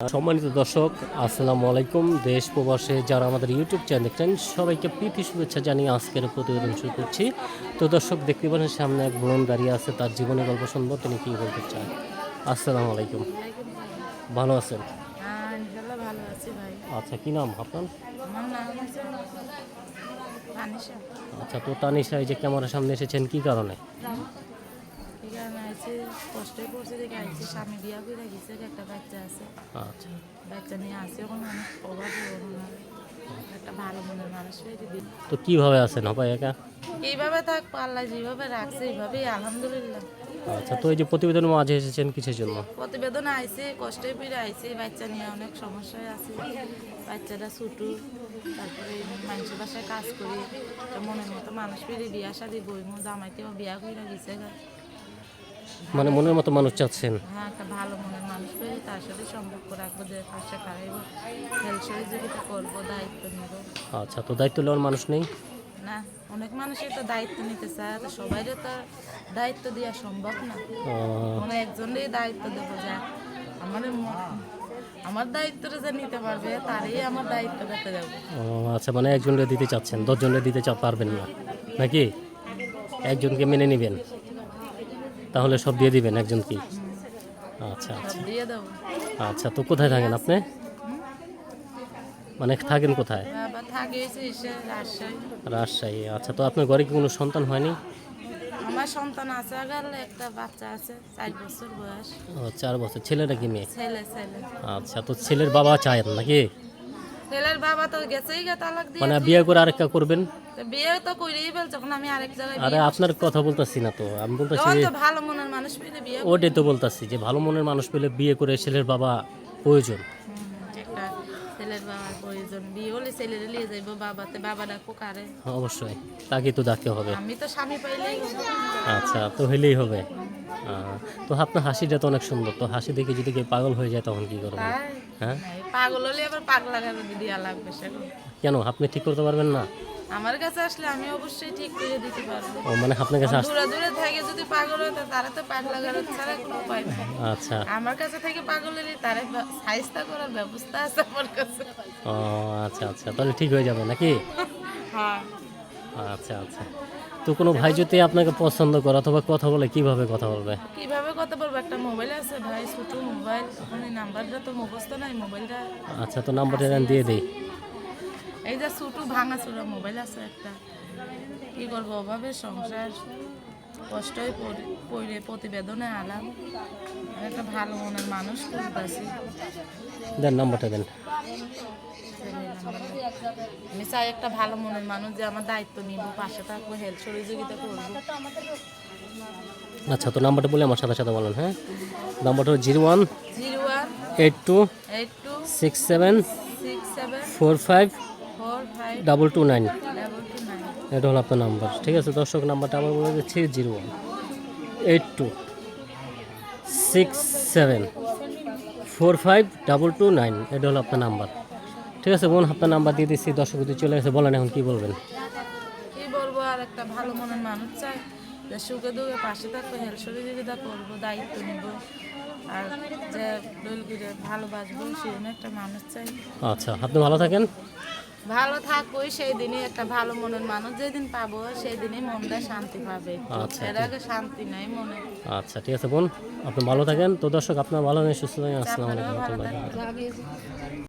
সম্মানিত দর্শক আসসালামু আলাইকুম। দেশ প্রবাসে যারা আমাদের ইউটিউব চ্যানেল দেখছেন সবাইকে প্রীতি শুভেচ্ছা জানিয়ে আজকের প্রতিবেদন শুরু করছি। তো দর্শক দেখতে পাচ্ছেন সামনে এক বোন দাঁড়িয়ে আছে তার জীবনে গল্প শুনব তিনি কী বলতে চান? আসসালামু আলাইকুম। ভালো আছেন? আচ্ছা কি নাম আপনার? আচ্ছা তো তানিশা এই যে ক্যামেরার সামনে এসেছেন কি কারণে? এখানে আছে কষ্টে পড়ছে দেখে আইছি স্বামী বিয়া করে গেছে একটা বাচ্চা আছে। আচ্ছা। বাচ্চা নিয়ে আসি ওখানে অনেক অভাব একটা ভালো মনের মানুষ তো কীভাবে আছেন হবাই একা? এইভাবে থাক পাল্লা যেভাবে রাখছে এইভাবেই আলহামদুলিল্লাহ। আচ্ছা তো এই যে প্রতিবেদনের মাঝে এসেছেন কিসের জন্য? প্রতিবেদন আইছে কষ্টে পেরে আইছে বাচ্চা নিয়ে অনেক সমস্যায় আছে। বাচ্চাটা ছোটো তারপরে মানুষের বাসায় কাজ করি মনের মতো মানুষ পেরে বিয়া শাদি বইমো জামাইতেও বিয়া করে গেছে গা। মানে মনের মতো মানুষ চাচ্ছেন? হ্যাঁ একটা ভালো মনের মানুষ পেয়ে তার সাথে সম্পর্ক রাখব যে পাশে খাইব হেল্প সহযোগিতা করব দায়িত্ব নেব। আচ্ছা তো দায়িত্ব নেওয়ার মানুষ নেই? না অনেক মানুষই তো দায়িত্ব নিতে চায় তো সবাই তো দায়িত্ব দেওয়া সম্ভব না। মানে একজনেরই দায়িত্ব দেবো যে আমার আমার দায়িত্বটা যে নিতে পারবে তারই আমার দায়িত্ব দিতে যাব। ও, আচ্ছা মানে একজনকে দিতে চাচ্ছেন দশজনকে দিতে চা পারবেন না। নাকি? একজনকে মেনে নেবেন? তাহলে সব দিয়ে দিবেন একজন কি? আচ্ছা আচ্ছা। আচ্ছা তো কোথায় থাকেন আপনি? মানে থাকেন কোথায়? রাজশাহী। রাজশাহী আচ্ছা তো আপনার ঘরে কি কোনো সন্তান হয়নি? আমার সন্তান আছে একটা বাচ্চা আছে চার বছর বয়স। ও, চার বছর। ছেলেটা কি মেয়ে? ছেলে ছেলে। আচ্ছা তো ছেলের বাবা চায়েন নাকি? ছেলের বাবা তো গেছেই গে তালাক দিয়ে মানে বিয়ে করে আরেকটা করবেন? বিয়ে তো করেই ফেলছে যখন আমি আরেক জায়গায় আরে আপনার কথা বলতেছি না তো। আমি বলতেছি যে ভালো মনের মানুষ পেলে বিয়ে ওটাই তো বলতেছি যে ভালো মনের মানুষ পেলে বিয়ে করে ছেলের বাবা প্রয়োজন। ছেলের বাবার প্রয়োজন। বিয়ে হলে ছেলের নিয়ে যাইবো বাবাতে বাবা কারে? অবশ্যই তাকে তো ডাকতে হবে। আমি তো স্বামী পাইলেই আচ্ছা তো হলেই হবে। তো আপনার হাসিটা তো অনেক সুন্দর। তো হাসি দেখে যদি কেউ পাগল হয়ে যায় তখন কি করবেন হ্যাঁ? পাগল হলে আবার পাগলা গালে দিয়া লাগবে সেগুলো কেন? আপনি ঠিক করতে পারবেন না? আমার কাছে আসলে আমি অবশ্যই ঠিক করে দিতে পারব। ও মানে আপনার কাছে আস দূরে দূরে থেকে যদি পাগল হতো তারা তো পাগলা গালে ছাড়া কোনো উপায় নেই। আচ্ছা। আমার কাছে থেকে পাগল হলে তারা সাইজটা করার ব্যবস্থা আছে আমার কাছে। ও আচ্ছা আচ্ছা। তাহলে ঠিক হয়ে যাবে নাকি? হ্যাঁ। আচ্ছা আচ্ছা। তো কোনো ভাই যদি আপনাকে পছন্দ করে অথবা কথা বলে কীভাবে কথা বলবে? কীভাবে কথা বলব? একটা মোবাইল আছে ভাই ছোট মোবাইল। ওখানে নাম্বারটা তো মুখস্থ নাই মোবাইলটা। আচ্ছা তো নাম্বারটা দেন দিয়ে দেই। এই যে ছোট ভাঙা ছোট মোবাইল আছে একটা। কি করব? অভাবে সংসার কষ্টই পড়ে- পড়ে প্রতিবেদনে আলাম একটা ভালো মনের মানুষ খুঁজতেছি। দেন নাম্বারটা দেন। আমি চাই একটা ভালো মনের মানুষ যে আমার দায়িত্ব নিব পাশে থাকব হেল্প সহযোগিতা করব। আচ্ছা তো নাম্বারটা বলে আমার সাথে সাথে বলেন হ্যাঁ? নাম্বারটা zero one zero one eight two eight two six seven six seven four five four five double two nine. এটা হলো আপনার নাম্বার ঠিক আছে? দর্শক নাম্বারটা আমার বলে দিচ্ছি zero one eight two six seven four five double two nine. এটা হলো আপনার নাম্বার। ঠিক আছে বোন আপনার নাম্বার দিয়ে দিচ্ছি দর্শক চলে গেছে বলেন এখন কি বলবেন? কি বলব আর একটা ভালো মনের মানুষ চাই। যে সুখে দুঃখে পাশে থাকব হেল্প সহযোগিতা করব দায়িত্ব নিব। আর যে দলগুলো ভালোবাসবো সেরকম একটা মানুষ চাই। আচ্ছা আপনি ভালো থাকেন। ভালো থাকবোই সেই দিনই একটা ভালো মনের মানুষ যেদিন পাবো সেই দিনই মনটা শান্তি পাবে। আচ্ছা, এর আগে শান্তি নাই মনে। আচ্ছা ঠিক আছে বোন আপনি ভালো থাকেন। তো দর্শক আপনার ভালো নেই সুস্থ থাকেন। আসসালামু আলাইকুম